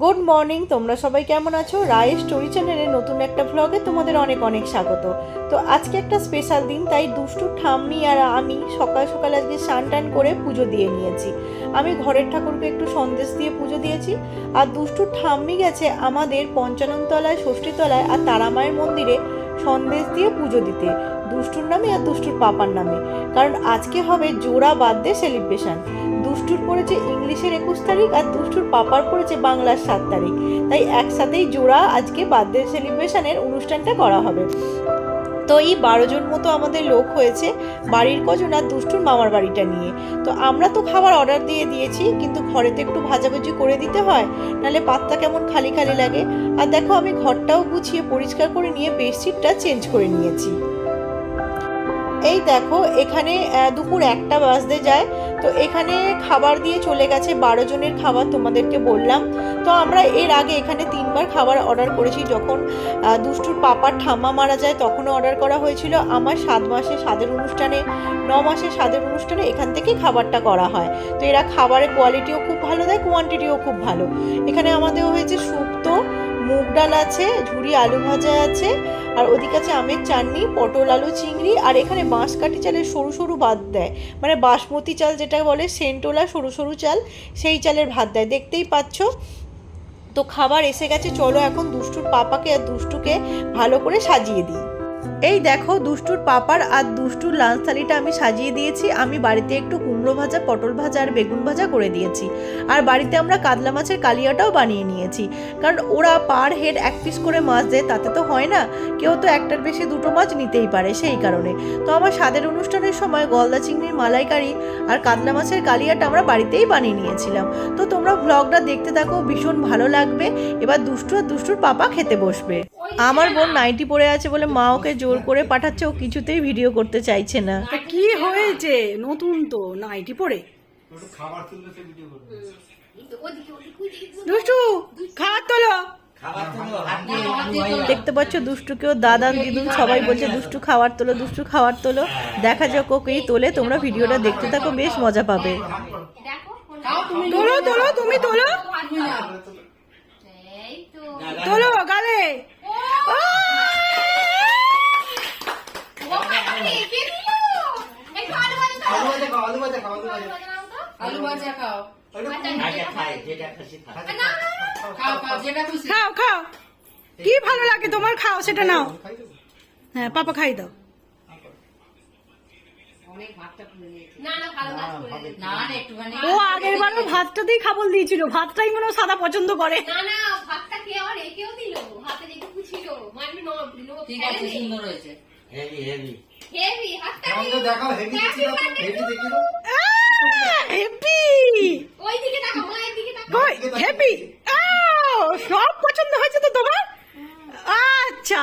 Good morning তোমরা সবাই কেমন আছো? রায় স্টোরি চ্যানেলের নতুন একটা ভ্লগে তোমাদের অনেক অনেক স্বাগত। তো আজকে একটা স্পেশাল দিন, তাই দুষ্টু ঠাম্মি আর আমি সকাল সকাল আজকে স্নান টান করে পুজো দিয়ে নিয়েছি। আমি ঘরের ঠাকুরকে একটু সন্দেশ দিয়ে পুজো দিয়েছি, আর দুষ্টু ঠাম্মি গেছে আমাদের পঞ্চাননতলায়, ষষ্ঠীতলায়, আর তারামায়ের মন্দিরে সন্দেশ দিয়ে পুজো দিতে, দুষ্টুর নামে আর দুষ্টুর পাপার নামে। কারণ আজকে হবে জোড়া বার্থডে সেলিব্রেশন। দুষ্টুর পড়েছে ইংলিশের একুশ তারিখ আর দুষ্টুর পাপার পড়েছে বাংলার সাত তারিখ। তাই একসাথেই জোড়া আজকে বার্থডে সেলিব্রেশনের অনুষ্ঠানটা করা হবে। তো এই বারো জন মতো আমাদের লোক হয়েছে, বাড়ির কজন আর দুষ্টুর মামার বাড়িটা নিয়ে। তো আমরা তো খাবার অর্ডার দিয়ে দিয়েছি, কিন্তু ঘরে তো একটু ভাজাভুজি করে দিতে হয়, নাহলে পাত্তা কেমন খালি খালি লাগে। আর দেখো আমি ঘরটাও গুছিয়ে পরিষ্কার করে নিয়ে বেডশিটটা চেঞ্জ করে নিয়েছি। এই দেখো, এখানে দুপুর একটা বাজতে যায়। তো এখানে খাবার দিয়ে চলে গেছে, বারো জনের খাবার তোমাদেরকে বললাম। তো আমরা এর আগে এখানে তিনবার খাবার অর্ডার করেছি, যখন দুষ্টুর পাপার ঠাম্মা মারা যায় তখনও অর্ডার করা হয়েছিল। আমার সাত মাসে স্বাদের অনুষ্ঠানে, ন মাসে স্বাদের অনুষ্ঠানে এখান থেকেই খাবারটা করা হয়। তো এরা খাবারের কোয়ালিটিও খুব ভালো দেয় কোয়ান্টিটিও খুব ভালো। এখানে আমাদের হয়েছে শুক্তো মুগ ডাল আছে ঝুড়ি আলু ভাজা আছে, আর ওদিকে আছে আমের চাটনি, পটল আলু চিংড়ি, আর এখানে বাঁশকাঠি চালের সরু সরু ভাত দেয়। মানে বাসমতি চাল যেটা বলে সেন্টোলা সরু সরু চাল, সেই চালের ভাত দেয়। দেখতেই পাচ্ছ? তো খাবার এসে গেছে, চলো এখন দুষ্টুর পাপাকে আর দুষ্টুকে ভালো করে সাজিয়ে দিই। এই দেখো, দুষ্টুর পাপার আর দুষ্টুর লাঞ্চ থালিটা আমি সাজিয়ে দিয়েছি। আমি বাড়িতে একটু কুমড়ো ভাজা, পটল ভাজা আর বেগুন ভাজা করে দিয়েছি। আর বাড়িতে আমরা কাতলা মাছের কালিয়াটাও বানিয়ে নিয়েছি। কারণ ওরা পার হেড এক পিস করে মাছ দেয়, তাতে তো হয় না। কেউ তো একটার বেশি দুটো মাছ নিতেই পারে সেই কারণে। তো আমার স্বাদের অনুষ্ঠানের সময় গলদা চিংড়ির মালাইকারি আর কাতলা মাছের কালিয়াটা আমরা বাড়িতেই বানিয়ে নিয়েছিলাম। তো তোমরা ব্লগটা দেখতে থাকো, ভীষণ ভালো লাগবে। এবার দুষ্টু আর দুষ্টুর পাপা খেতে বসবে। আমার বোন নাইটি পরে আছে বলে মা ওকে জোর করে পাঠাচ্ছে ও কিছুতেই ভিডিও করতে চাইছে না। কি হয়েছে? নতুন তো নাইটি পরে। দুষ্টু খাবার তোলো। দেখতে পাচ্ছ দুষ্টুকেও দাদান দিদুন সবাই বলছে দুষ্টু খাবার তোলো দুষ্টু খাবার তোলো। দেখা যাক ওকেই তোলে তোমরা ভিডিওটা দেখতে থাকো বেশ মজা পাবে। তোলো তোলো তুমি তোলো। তোলো গালে। আলু আলু ভাজা খাও। খাও। খাও যেটা খুশি। খাও খাও। কি ভালো লাগে তোমার খাও সেটা নাও। হ্যাঁ পাপা খাই দাও। অনেক ভাতটা খুলে নিয়েছি। না না ভালো কাজ করে হবে। না না একটুখানি। ও আগের বারও ভাতটাতেই খাবল দিয়েছিল। ভাতটাই মনে সাদা পছন্দ করে। না না ভাতটা খেয়ে আবার একেও দিল? হাতে যেটুকু ছিল। মানে নো নো ঠিক আছে সুন্দর হয়েছে। হেভি হেভি হেভি হাতটা দেখাও হেভি দেখি হেভি দেখি দাও হ্যাপি ওই দিকে তাকাও মায়ের দিকে তাকাও কই হ্যাপি সব পছন্দ হয়েছে তো তোমার আচ্ছা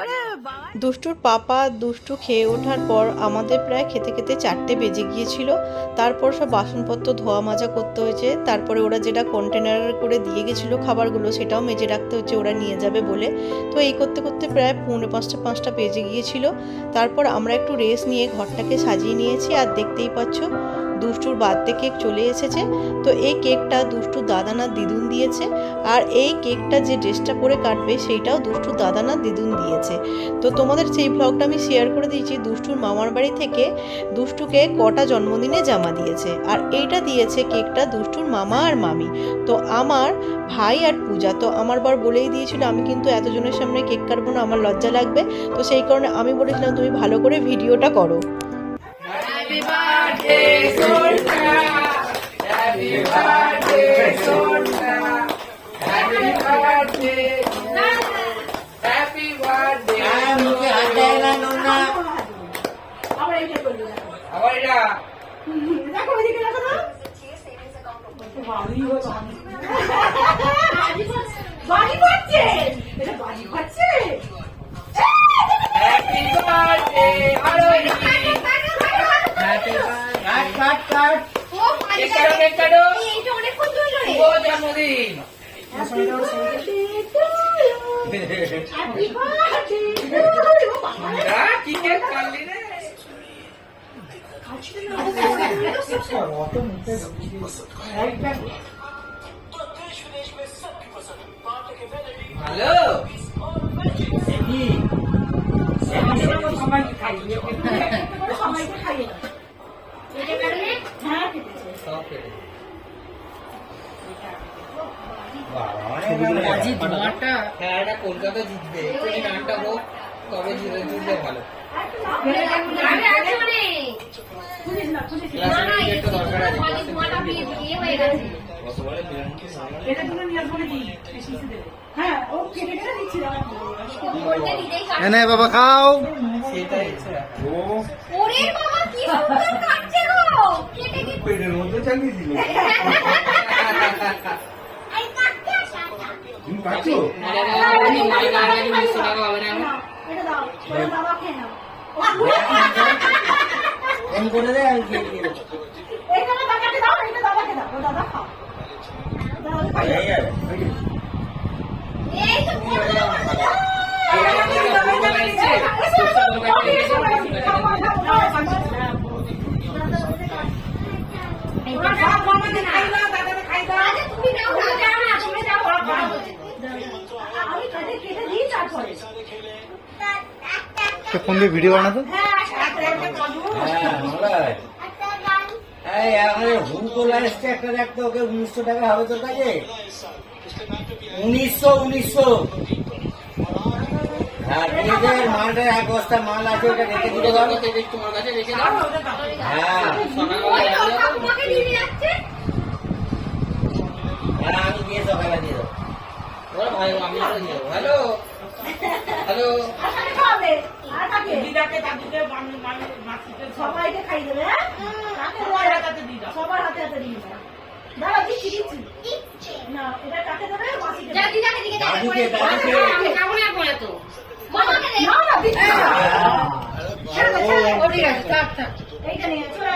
আরে বাবা দুষ্টুর পাপা দুষ্টু খেয়ে ওঠার পর আমাদের প্রায় খেতে খেতে চারটে বেজে গিয়েছিল। তারপর সব বাসনপত্র ধোয়া মাজা করতে হয়েছে। তারপরে ওরা যেটা কন্টেনার করে দিয়ে গেছিল খাবারগুলো সেটাও মেজে রাখতে হচ্ছে, ওরা নিয়ে যাবে বলে। তো এই করতে করতে প্রায় পৌনে পাঁচটা পাঁচটা বেজে গিয়েছিল। তারপর আমরা একটু রেস্ট নিয়ে ঘরটাকে সাজিয়ে নিয়েছি। আর দেখতেই পাচ্ছ দুষ্টুর বার্থডে কেক চলে এসেছে, তো এই কেকটা দুষ্টুর দাদানার দিদুন দিয়েছে। আর এই কেকটা যে ড্রেসটা পরে কাটবে, সেইটাও দুষ্টুর দাদানার দিদুন দিয়েছে। তো তোমাদের সেই ব্লগটা আমি শেয়ার করে দিয়েছি দুষ্টুর মামার বাড়ি থেকে। দুষ্টুকে কটা জন্মদিনে জামা দিয়েছে, আর এইটা দিয়েছে কেকটা দুষ্টুর মামা আর মামি। তো আমার ভাই আর পূজা, তো আমার বার বলেই দিয়েছিল, আমি কিন্তু এতজনের সামনে কেক কাটবো না, আমার লজ্জা লাগবে। তো সেই কারণে আমি বলেছিলাম, তুমি ভালো করে ভিডিওটা করো। হ্যাঁ মুখে হাত দেয় না নোনা দেখো ওইদিকে দেখো তো বাড়ি করছে এটা বাড়ি করছে কাট কাট কাট ও পানি এইটা অনেকক্ষণ ধরে অত মুখে হ্যালো কি সবাইকে খাইয়ে সবাইকে খাইয়ে দাও। এটা কারণে হ্যাঁ খেতেছে সব কেটে আজি ধোঁয়াটা হ্যাঁ এটা কলকাতা জিতবে এক্ষুনি গানটা হোক তবে জিতে জিতলে ভালো আমি আছি মানে খুলিস না খুলিস না। না না একটা দরকার আছে মানে ধোঁয়াটা বিয়ে বিয়ে হয়ে গেছে এটা তুমি নিয়ে আসব মিশিয়ে দেবে। হ্যাঁ ও কেটে কেটে দিচ্ছি দাঁড়া। বলতে দিতেই কাটছে। এনে বাবা খাও। সেটাই ওরে বাবা কি সুন্দর কাটছে গো। কেটে কেটে পেটের মধ্যে চালিয়ে দিল। নাও ফোন করে দে আমি খেয়ে দিয়ে দেবো এইটা না দাদাকে দাও এটা দাদাকে দাও ও দাদা খাও দাদা খাই এই আর। এই তো বড় আরে তুমি নাও না যাও না তুমি যাও আমি কেটে কেটে দিই তারপরে তো ফোন দিয়ে ভিডিও বানাতো হ্যাঁ হ্যাঁ উনিশশো টাকা হবে তোর কাছে? উনিশশো উনিশশো। হ্যাঁ এক বস্তা মাল আছে ওটা রেখে দিতে পারো তোমার কাছে তোমার কাছে রেখে দাও হ্যাঁ। হ্যাঁ আমি দিয়ে সকালে দিয়ে দেবো। ওরা ভাই আমি আরও দিয়ে দেবো। হ্যালো? হ্যালো? আসাকে খাওয়াবে সবাইকে খাই দেবে হ্যাঁ? সবার হাতে দিয়ে দাও। সবার হাতে হাতে দিয়ে দাও। দাঁড়া দিচ্ছি দিচ্ছি। না এটা কাকে দেবে? মাসিকে দেবে। দিকে যাবে দাদুকে দাদুকে। আমি খাব না এখন এত। মামাকে দে না না দিচ্ছি। ছেড়ে ছেড়ে দে। ও থাক, থাক। এইটা নিয়ে ছোড়া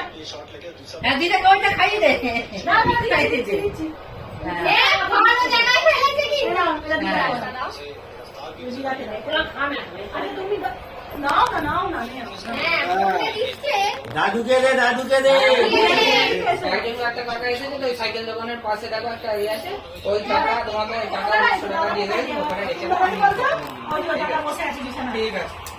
হ্যাঁ, দিদাকে খাইয়ে দে। না না দিচ্ছি দিচ্ছি দিচ্ছি। এ ভালো জায়গায় ফেলেছে কি? না এটা দাও দাও। দিদাকে দাও ওরা আরে তুমি। নাও না নাও না। হ্যাঁ দাদুকে দে দাদুকে দে একটা কাকা এসেছিল, ওই সাইকেল দোকানের পাশে দেখো একটা ইয়ে আছে ওই টাকা তোমাকে টাকা দিয়ে দেবে ওখানে রেখে। ঠিক আছে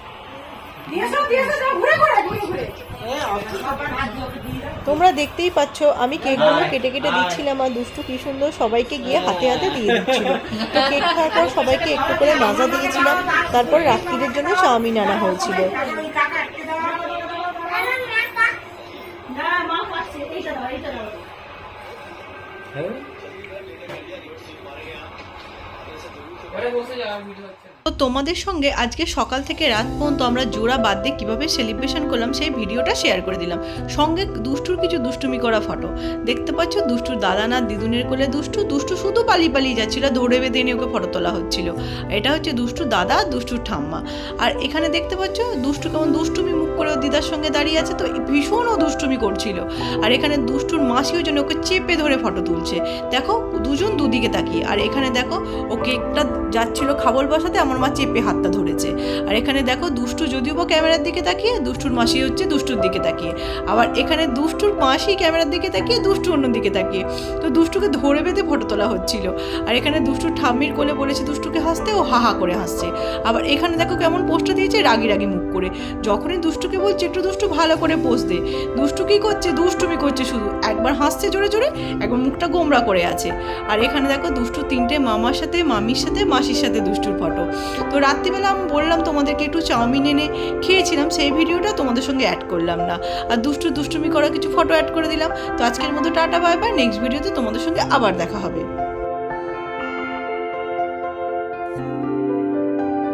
তোমরা দেখতেই পাচ্ছ আমি কেকগুলো কেটে কেটে দিচ্ছিলাম আর দুষ্টু কি সুন্দর সবাইকে গিয়ে হাতে হাতে দিয়ে দিচ্ছিল। তো কেক খাওয়ার পর সবাইকে একটু করে মাজা দিয়েছিলাম তারপর রাত্রিদের জন্য চাউমিন আনা হয়েছিল। ওরে বসে তো তোমাদের সঙ্গে আজকে সকাল থেকে রাত পর্যন্ত আমরা জোড়া বাদ দিয়ে কীভাবে সেলিব্রেশন করলাম সেই ভিডিওটা শেয়ার করে দিলাম। সঙ্গে দুষ্টুর কিছু দুষ্টুমি করা ফটো দেখতে পাচ্ছ দুষ্টুর দাদা না দিদুনের কোলে দুষ্টু দুষ্টু শুধু পালিয়ে পালিয়ে যাচ্ছিল ধরে বেঁধে নিয়ে ওকে ফটো তোলা হচ্ছিল। এটা হচ্ছে দুষ্টু দাদা আর দুষ্টুর ঠাম্মা। আর এখানে দেখতে পাচ্ছ দুষ্টু কেমন দুষ্টুমি মুখ করে দিদার সঙ্গে দাঁড়িয়ে আছে, তো ভীষণ ও দুষ্টুমি করছিল। আর এখানে দুষ্টুর মাসিও যেন ওকে চেপে ধরে ফটো তুলছে। দেখো দুজন দুদিকে তাকিয়ে। আর এখানে দেখো ও কেকটা যাচ্ছিল খাবার বসাতে আমার মা চেপে হাতটা ধরেছে। আর এখানে দেখো, দুষ্টু যদিও বা ক্যামেরার দিকে তাকিয়ে, দুষ্টুর মাসি হচ্ছে দুষ্টুর দিকে তাকিয়ে। আবার এখানে দুষ্টুর মাসি ক্যামেরার দিকে তাকিয়ে, দুষ্টু অন্য দিকে তাকিয়ে। তো দুষ্টুকে ধরে বেঁধে ফটো তোলা হচ্ছিল। আর এখানে দুষ্টুর ঠাম্মির কোলে বলেছে দুষ্টুকে হাসতে, ও হা হা করে হাসছে। আবার এখানে দেখো কেমন পোস্টটা দিয়েছে, রাগি রাগি মুখ করে। যখনই দুষ্টুকে বলছে, একটু দুষ্টু ভালো করে পোস্ট দে। দুষ্টু কি করছে? দুষ্টুমি করছে শুধু। একবার হাসছে জোরে জোরে, একবার মুখটা গোমরা করে আছে। আর এখানে দেখো দুষ্টু তিনটে, মামার সাথে, মামির সাথে, মাসির সাথে দুষ্টুর ফটো। তো রাত্রিবেলা আমি বললাম তোমাদেরকে একটু চাউমিন এনে খেয়েছিলাম, সেই ভিডিওটা তোমাদের সঙ্গে অ্যাড করলাম না। আর দুষ্টু দুষ্টুমি করা কিছু ফটো অ্যাড করে দিলাম। তো আজকের মতো টাটা বাই বাই নেক্সট ভিডিওতে তোমাদের সঙ্গে আবার দেখা হবে।